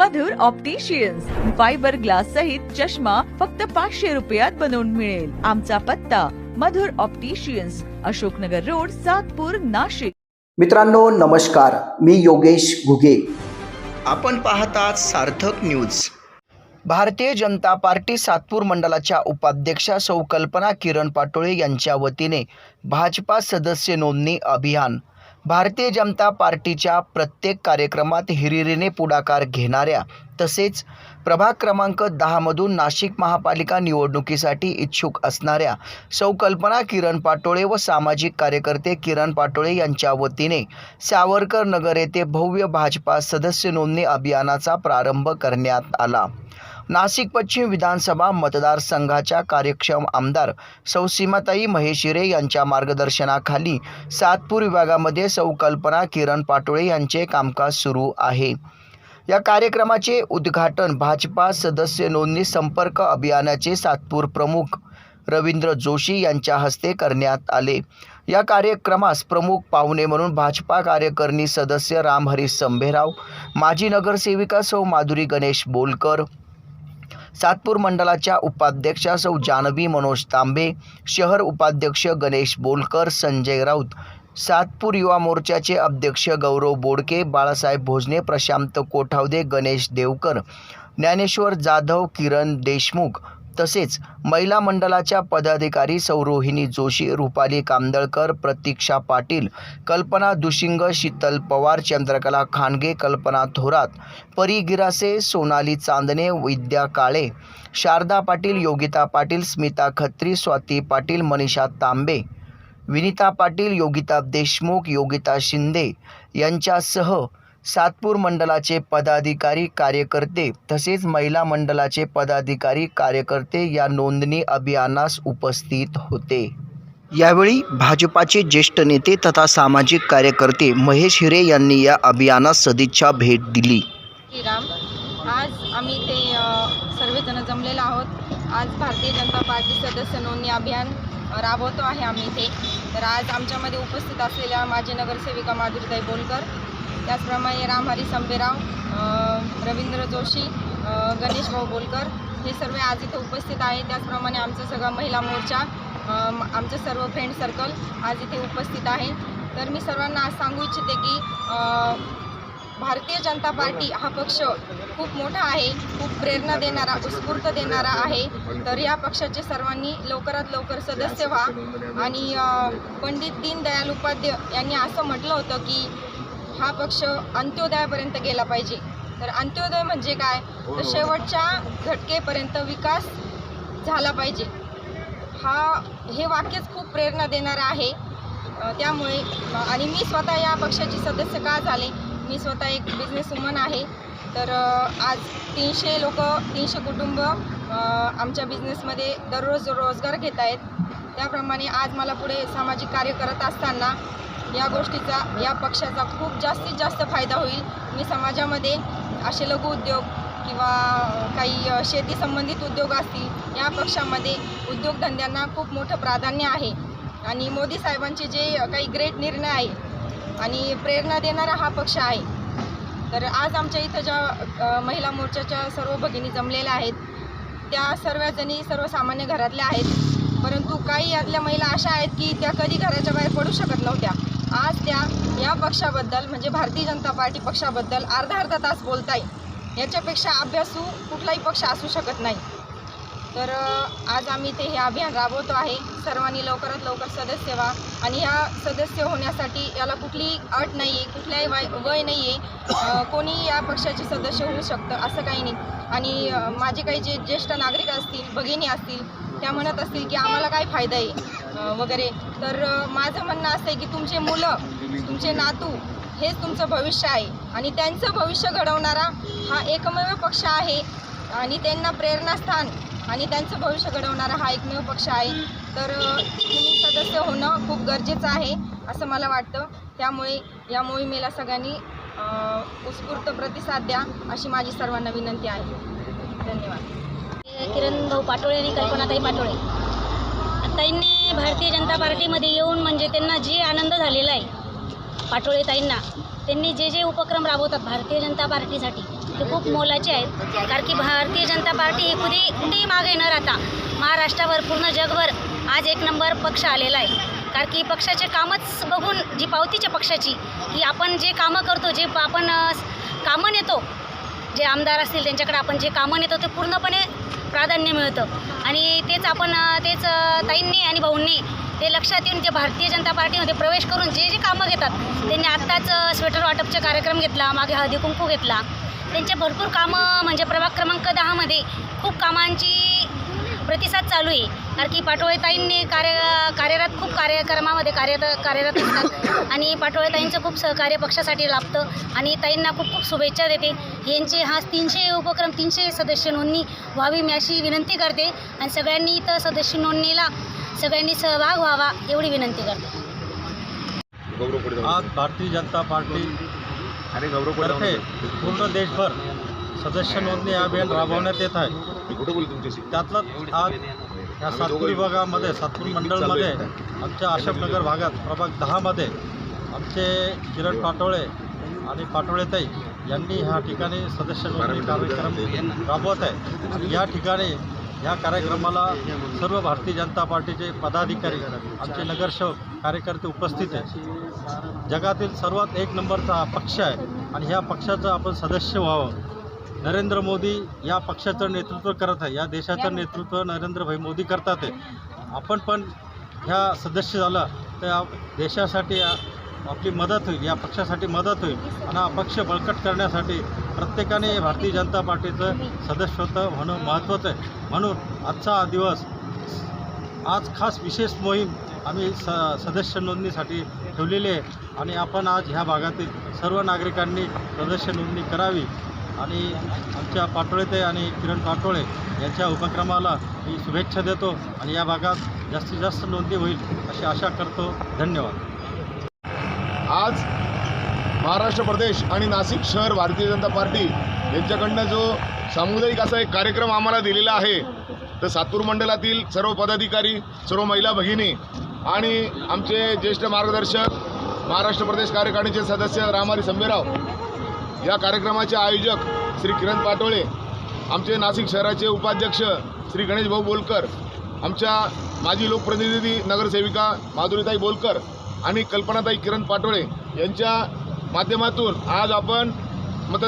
मधुर opticians fibre glass सहित चष्मा फक्त पाचशे रुपयात बनवून मिळेल. आमचा पत्ता मधुर ऑप्टिशियन्स अशोकनगर रोड सातपूर नाशिक. मित्रांनो नमस्कार. मी योगेश घुगे. आपण पाहतात सार्थक न्यूज भारतीय जनता पार्टी सातपूर मंडळाच्या उपाध्यक्षा सौ कल्पना किरण पाटोळे यांच्या वतीने भाजपा सदस्य नोंदणी अभियान भारतीय जनता पार्टीच्या प्रत्येक कार्यक्रमात हिरिरीने पुढाकार घेणाऱ्या तसेच प्रभाग क्रमांक दहामधून नाशिक महापालिका निवडणुकीसाठी इच्छुक असणाऱ्या सौकल्पना किरण पाटोळे व सामाजिक कार्यकर्ते किरण पाटोळे यांच्या वतीने सावरकर नगर येथे भव्य भाजपा सदस्य नोंदणी अभियानाचा प्रारंभ करण्यात आला. नाशिक पश्चिम विधानसभा मतदारसंघाच्या कार्यक्षम आमदार सौ सीमाताई महेशिरे यांच्या मार्गदर्शनाखाली सातपूर विभागामध्ये सौ कल्पना किरण पाटोळे यांचे कामकाज सुरू आहे. या कार्यक्रमाचे उद्घाटन भाजपा सदस्य नोंदणी संपर्क अभियानाचे सातपूर प्रमुख रवींद्र जोशी यांच्या हस्ते करण्यात आले. या कार्यक्रमास प्रमुख पाहुणे म्हणून भाजपा कार्यकारिणी सदस्य रामहरी संभेराव माजी नगरसेविका सौ माधुरी गणेश बोलकर सातपूर मंडळाच्या उपाध्यक्षा सौ जानवी मनोज तांबे शहर उपाध्यक्ष गणेश बोलकर संजय राऊत सातपूर युवा मोर्चाचे अध्यक्ष गौरव बोडके बाळासाहेब भोजने प्रशांत कोठावदे गणेश देवकर ज्ञानेश्वर जाधव किरण देशमुख तसेच महिला मंडळाच्या पदाधिकारी सौरोहिणी जोशी रुपाली कांदळकर प्रतीक्षा पाटील कल्पना दुशिंग शीतल पवार चंद्रकला खांडगे कल्पना थोरात परी गिरासे सोनाली चांदणे विद्या काळे शारदा पाटील योगिता पाटील स्मिता खत्री स्वाती पाटील मनीषा तांबे विनिता पाटील योगिता देशमुख योगिता शिंदे यांच्यासह सातपूर मंडलाचे पदाधिकारी कार्यकर्ते तसेच महिला मंडलाचे पदाधिकारी कार्यकर्ते या नोंदणी अभियानास उपस्थित होते. यावेळी भाजपाचे ज्येष्ठ नेते तथा सामाजिक कार्यकर्ते महेश हिरे यांनी या अभियानास सदिच्छा भेट दिली. श्रीराम आज आम्ही ते सर्वजण जमलेलो आहोत. आज भारतीय जनता पार्टी सदस्य नोंदणी अभियान राबवतो आहे आम्ही इथे. तर आज आमच्यामध्ये उपस्थित असलेल्या माजी नगरसेविका माधुरीताई बोलकर त्याचप्रमाणे रामहरी संभेराव रवींद्र जोशी गणेश भाऊ बोलकर हे सर्व आज इथे उपस्थित आहे त्याचप्रमाणे आमचा सगळा महिला मोर्चा आमचं सर्व फ्रेंड सर्कल आज इथे उपस्थित आहे तर मी सर्वांना आज सांगू इच्छिते की भारतीय जनता पार्टी हा पक्ष खूप मोठा आहे खूप प्रेरणा देणारा उत्स्फूर्त देणारा आहे. तर या पक्षाचे सर्वांनी लवकरात लवकर सदस्य व्हा. आणि पंडित दीनदयाल उपाध्याय यांनी असं म्हटलं होतं की हा पक्ष अंत्योदयापर्यंत गेला पाहिजे. तर अंत्योदय म्हणजे काय? तर शेवटच्या घटकेपर्यंत विकास झाला पाहिजे. हा हे वाक्यच खूप प्रेरणा देणारं आहे. त्यामुळे आणि मी स्वतः या पक्षाची सदस्य का झाले? मी स्वतः एक बिझनेस वुमन आहे. तर आज तीनशे लोक तीनशे कुटुंब आमच्या बिझनेसमध्ये दररोज रोजगार घेत आहेत. त्याप्रमाणे आज मला पुढे सामाजिक कार्य करत असताना या गोष्टीचा या पक्षाचा खूप जास्तीत जास्त फायदा होईल. मी समाजामध्ये असे लघुउद्योग किंवा काही शेती संबंधित उद्योग असतील या पक्षामध्ये उद्योगधंद्यांना खूप मोठं प्राधान्य आहे. आणि मोदी साहेबांचे जे काही ग्रेट निर्णय आहे आणि प्रेरणा देणारा हा पक्ष आहे. तर आज आमच्या इथं ज्या महिला मोर्चाच्या सर्व भगिनी जमलेल्या आहेत त्या सर्वजणी सर्वसामान्य घरातल्या आहेत. परंतु काही यातल्या महिला अशा आहेत की त्या कधी घराच्या बाहेर पडू शकत नव्हत्या. आज त्या या पक्षाबद्दल म्हणजे भारतीय जनता पार्टी पक्षाबद्दल अर्धा अर्धा तास बोलताय. याच्यापेक्षा अभ्यासू कुठलाही पक्ष असू शकत नाही. तर आज आम्ही ते हे अभियान राबवतो आहे. सर्वांनी लवकरात लवकर सदस्य व्हा. आणि ह्या सदस्य होण्यासाठी याला कुठलीही अट नाही आहे कुठल्याही वय वय नाही आहे कोणी या पक्षाचे सदस्य होऊ शकतं असं काही नाही. आणि माझे काही जे ज्येष्ठ नागरिक असतील भगिनी असतील त्या म्हणत असतील की आम्हाला काय फायदा आहे? वगैरे. तर माझं म्हणणं असं आहे की तुमचे मुलं तुमचे नातू हेच तुमचं भविष्य आहे. आणि त्यांचं भविष्य घडवणारा हा एकमेव पक्ष आहे. आणि त्यांना प्रेरणास्थान आणि त्यांचं भविष्य घडवणारा हा एकमेव पक्ष आहे. तर तुम्ही सदस्य होणं खूप गरजेचं आहे असं मला वाटतं. त्यामुळे या मोहिमेला सगळ्यांनी उत्स्फूर्त प्रतिसाद द्या अशी माझी सर्वांना विनंती आहे. धन्यवाद. किरण भाऊ पाटोळे आणि कल्पनाताई पाटोळे. ताईंनी भारतीय जनता पार्टीमध्ये येऊन म्हणजे त्यांना जे आनंद झालेला आहे पाटोळे ताईंना त्यांनी जे जे उपक्रम राबवतात भारतीय जनता पार्टीसाठी ते खूप मोलाचे आहेत. कारण की भारतीय जनता पार्टी ही कुठे कुठेही मागे न राहता महाराष्ट्रावर पूर्ण जगभर आज एक नंबर पक्ष आलेला आहे. कारण की पक्षाचे कामच बघून जी पावतीच्या पक्षाची की आपण जे कामं करतो जे आपण कामं नेतो जे आमदार असतील त्यांच्याकडे आपण जे कामं नेतो ते पूर्णपणे प्राधान्य मिळतं. आणि तेच आपण तेच ताईंनी आणि भाऊंनी ते लक्षात येऊन जे भारतीय जनता पार्टीमध्ये प्रवेश करून जे जे कामं घेतात त्यांनी आत्ताच स्वेटर वाटपचा कार्यक्रम घेतला मागे हळदी कुंकू घेतला. त्यांचे भरपूर कामं म्हणजे प्रभाग क्रमांक दहामध्ये खूप कामांची प्रतिसाद चालू आहे. कारण की पाटोळेताईंनी कार्य कार्यरत खूप कार्यक्रमामध्ये कार्य कार्यरत असतात. आणि पाटोळेताईंचं खूप सहकार्य पक्षासाठी लाभतं आणि ताईंना खूप खूप शुभेच्छा देते. यांचे हा तीनशे उपक्रम तीनशे सदस्य नोंदणी व्हावी मी अशी विनंती करते. आणि सगळ्यांनी इथं सदस्य नोंदणीला सगळ्यांनी सहभाग व्हावा एवढी विनंती करते. आज भारतीय जनता पार्टी पूर्ण देशभर सदस्य नोंदणी अभियान राबवण्यात येत आहे. त्यातलं आज या सातपूर विभागामध्ये सातपूर मंडळमध्ये आमच्या अशोकनगर भागात प्रभाग दहामध्ये आमचे किरण पाटोळे आणि पाटोळेताई यांनी ह्या ठिकाणी सदस्य नोंदणी कार्यक्रम राबवत आहे. आणि या ठिकाणी या कार्यक्रमाला सर्व भारतीय जनता पार्टीचे पदाधिकारी आमचे नगरसेवक कार्यकर्ते उपस्थित आहेत. जगातील सर्वात एक नंबरचा हा पक्ष आहे आणि ह्या पक्षाचं आपण सदस्य व्हावं. नरेंद्र मोदी या पक्षाचं नेतृत्व करत आहे. या देशाचं नेतृत्व नरेंद्रभाई मोदी करतात आहे. आपण पण ह्या सदस्य झालं तर देशासाठी आपली मदत होईल या पक्षासाठी मदत होईल. आणि हा पक्ष बळकट करण्यासाठी प्रत्येकाने भारतीय जनता पार्टीचं सदस्यत्व होणं महत्त्वाचं आहे. म्हणून आजचा हा दिवस आज खास विशेष मोहीम आम्ही स सदस्य नोंदणीसाठी ठेवलेली आहे. आणि आपण आज ह्या भागातील सर्व नागरिकांनी सदस्य नोंदणी करावी. आणि आमच्या पाटोळेते आणि किरण पाटोळे यांच्या उपक्रमाला मी शुभेच्छा देतो आणि या भागात जास्तीत जास्त नोंदी होईल अशी आशा करतो. धन्यवाद. आज महाराष्ट्र प्रदेश आणि नाशिक शहर भारतीय जनता पार्टी यांच्याकडनं जो सामुदायिक असा एक कार्यक्रम आम्हाला दिलेला आहे तर सातूर मंडळातील सर्व पदाधिकारी सर्व महिला भगिनी आणि आमचे ज्येष्ठ मार्गदर्शक महाराष्ट्र प्रदेश कार्यकारिणीचे सदस्य रामारी संभेराव या कार्यक्रमाचे आयोजक श्री किरण पाटोळे आमचे नाशिक शहराचे उपाध्यक्ष श्री गणेश भाऊ बोलकर आमच्या माजी लोकप्रतिनिधी नगरसेविका माधुरीताई बोलकर आणि कल्पनाताई किरण पाटोळे यांच्या माध्यमातून आज आपण मत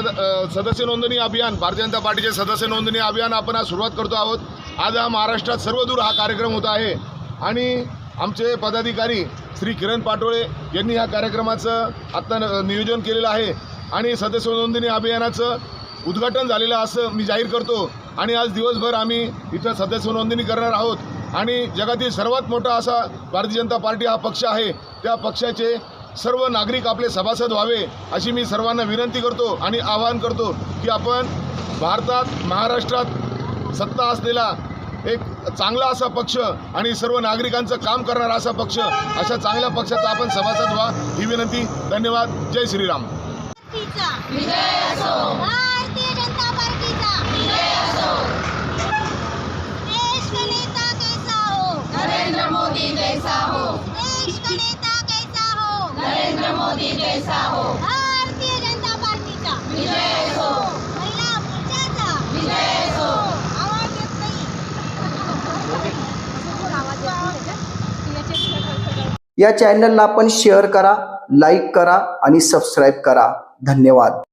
सदस्य नोंदणी अभियान भारतीय जनता पार्टीचे सदस्य नोंदणी अभियान आपण आज सुरुवात करतो आहोत. आज हा महाराष्ट्रात सर्वदूर हा कार्यक्रम होत आहे आणि आमचे पदाधिकारी श्री किरण पाटोळे यांनी ह्या कार्यक्रमाचं आत्ता न- नियोजन केलेलं आहे. आणि सदस्य नोंदणी अभियानाचं उद्घाटन झालेलं असं मी जाहीर करतो. आणि आज दिवसभर आम्ही इथं सदस्य नोंदणी करणार आहोत. आणि जगातील सर्वात मोठा असा भारतीय जनता पार्टी हा पक्ष आहे. त्या पक्षाचे सर्व नागरिक आपले सभासद व्हावे अशी मी सर्वांना विनंती करतो आणि आवाहन करतो की आपण भारतात महाराष्ट्रात सत्ता असलेला एक चांगला असा पक्ष आणि सर्व नागरिकांचं काम करणारा असा पक्ष अशा चांगल्या पक्षाचा आपण सभासद व्हा ही विनंती. धन्यवाद. जय श्रीराम. भारतीय जनता पार्टीचा. देश का नेता कैसा हो? नरेंद्र मोदी जैसा हो. देश का नेता कैसा हो? नरेंद्र मोदी जैसा हो. भारतीय जनता पार्टीचा. विजय हो महिला मोर्चाचा. विजय नाही आवाज येत नाही. या चॅनलला आपण शेअर करा लाईक करा आणि सबस्क्राईब करा. धन्यवाद.